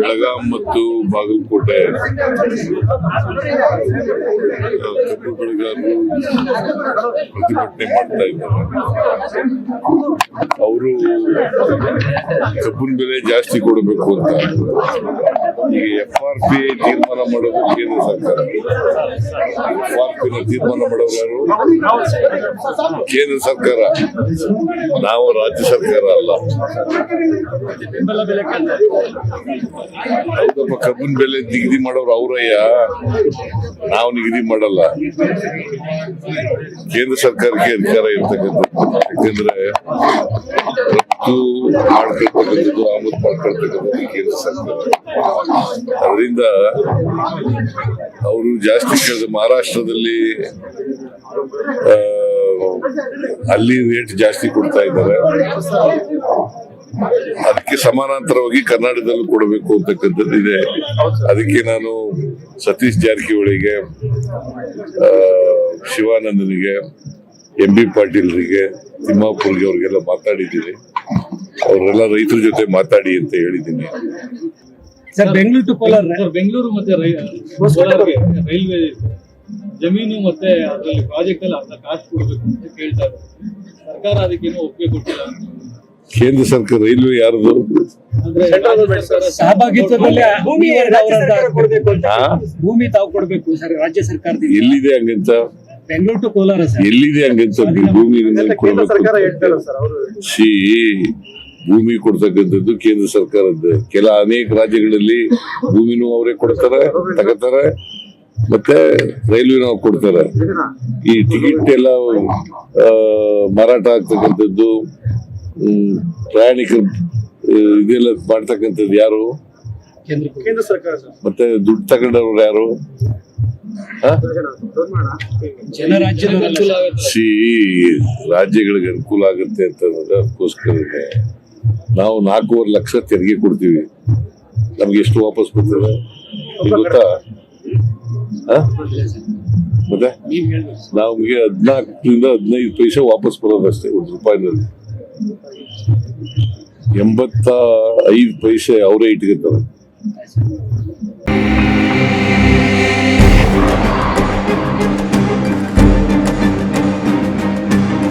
ಬೆಳಗಾಂ ಮತ್ತು ಬಾಗಲಕೋಟೆ. ಕಬ್ಬು ಬೆಳೆಗಾರರು ಪ್ರತಿಭಟನೆ ಮಾಡ್ತಾ ಇದ್ದಾರೆ. ಅವರು ಕಬ್ಬಿನ ಬೆಲೆ ಜಾಸ್ತಿ ಕೊಡಬೇಕು ಅಂತ. ಈಗ ಎಫ್ ಆರ್ ಪಿ ತೀರ್ಮಾನ ಮಾಡೋದು ಕೇಂದ್ರ ಸರ್ಕಾರ. ಪಿ ತೀರ್ಮಾನ ಮಾಡೋರು ಕೇಂದ್ರ ಸರ್ಕಾರ. ನಾವು ರಾಜ್ಯ ಸರ್ಕಾರ ಅಲ್ಲ. ಹೌದಪ್ಪ, ಕಬ್ಬಿನ ಬೆಲೆ ನಿಗದಿ ಮಾಡೋರು ಅವರಯ್ಯ. ನಾವು ನಿಗದಿ ಮಾಡಲ್ಲ. ಕೇಂದ್ರ ಸರ್ಕಾರಕ್ಕೆ ಅಧಿಕಾರ ಇರ್ತಕ್ಕಂಥದ್ದು. ಯಾಕಂದ್ರೆ ರಫ್ತು ಮಾಡ್ಕೊಳ್ತಕ್ಕಂಥದ್ದು ಆಮದು ಮಾಡ್ಕೊಳ್ತಕ್ಕಂಥದ್ದು ಕೇಂದ್ರ ಸರ್ಕಾರ. ಅದರಿಂದ ಅವರು ಜಾಸ್ತಿ ಮಹಾರಾಷ್ಟ್ರದಲ್ಲಿ ಅಲ್ಲಿ ರೇಟ್ ಜಾಸ್ತಿ ಕೊಡ್ತಾ ಇದ್ದಾರೆ. ಅದಕ್ಕೆ ಸಮಾನಾಂತರವಾಗಿ ಕರ್ನಾಟಕದಲ್ಲೂ ಕೊಡಬೇಕು ಅಂತಕ್ಕಂಥದ್ದು ಇದೆ. ಅದಕ್ಕೆ ನಾನು ಸತೀಶ್ ಜಾರಕಿಹೊಳಿಗೆ ಶಿವಾನಂದನಿಗೆ, ಎಂ ಬಿ ಪಾಟೀಲ್ರಿಗೆ, ತಿಮ್ಮಾಪುರ್ಗೆ ಅವ್ರಿಗೆಲ್ಲ ಮಾತಾಡಿದ್ದೀನಿ. ಅವರೆಲ್ಲ ರೈತರ ಜೊತೆ ಮಾತಾಡಿ ಅಂತ ಹೇಳಿದ್ದೀನಿ. Sir Bengaluru to Kolar. Sir Bengaluru ಮತ್ತೆ ಕೋಲಾರ್ಗೆ ರೈಲ್ವೆ ಜಮೀನು ಮತ್ತೆ ಅದರಲ್ಲಿ ಪ್ರಾಜೆಕ್ಟ್ ಅಲ್ಲಿ ಅರ್ಧ ಕಾಸ್ಟ್ ಕೊಡ್ಬೇಕು ಅಂತ ಕೇಳ್ತಾ ಇದ್ದಾರೆ. ಸರ್ಕಾರ ಅದಕ್ಕೇನು ಒಪ್ಪಿಗೆ ಕೊಟ್ಟಿಲ್ಲ. ಕೇಂದ್ರ ಸರ್ಕಾರ ರೈಲ್ವೆ ಯಾರದು? ಭೂಮಿ ಕೊಡಬೇಕು ಅಂತ. ಭೂಮಿ ತಾವು ಕೊಡಬೇಕು ಸರ್ ರಾಜ್ಯ ಸರ್ಕಾರದಿಂದ. ಎಲ್ಲಿದೆ ಹಂಗಂತ? Bengaluru to Kolar sir. ಎಲ್ಲಿದೆ ಹಂಗಂತ? ಭೂಮಿ ಕೊಡಬೇಕು ಸಿ ಭೂಮಿ ಕೊಡ್ತಕ್ಕಂಥದ್ದು ಕೇಂದ್ರ ಸರ್ಕಾರದ್ದು. ಕೆಲ ಅನೇಕ ರಾಜ್ಯಗಳಲ್ಲಿ ಭೂಮಿನೂ ಅವರೇ ಕೊಡ್ತಾರೆ ತಗೋತಾರೆ ಮತ್ತೆ ರೈಲ್ವೆನೂ ಕೊಡ್ತಾರೆ. ಈ ಟಿಕೆಟ್ ಎಲ್ಲ ಮಾರಾಟ ಆಗ್ತಕ್ಕಂಥದ್ದು ಪ್ರಯಾಣಿಕರು ಇದೆಲ್ಲ ಮಾಡ್ತಕ್ಕಂಥದ್ದು ಯಾರು? ಮತ್ತೆ ದುಡ್ಡು ತಗೊಂಡವ್ರು ಯಾರು. ಸಿ ರಾಜ್ಯಗಳಿಗೆ ಅನುಕೂಲ ಆಗುತ್ತೆ ಅಂತ ಅದಕ್ಕೋಸ್ಕರನೇ ನಾವು ನಾಲ್ಕೂವರೆ ಲಕ್ಷ ತೆರಿಗೆ ಕೊಡ್ತೀವಿ. ನಮ್ಗೆ ಎಷ್ಟು ವಾಪಸ್ ಕೊಡ್ತೇವೆ? ಮತ್ತೆ. ನಮ್ಗೆ ಹದಿನಾಲ್ಕರಿಂದ ಹದಿನೈದು ಪೈಸೆ ವಾಪಸ್ ಬರೋದಷ್ಟೇ ಒಂದು ರೂಪಾಯಿನಲ್ಲಿ. ಎಂಬತ್ತ ಐದು ಪೈಸೆ ಅವರೇ ಇಟ್ಕೊತಾರೆ.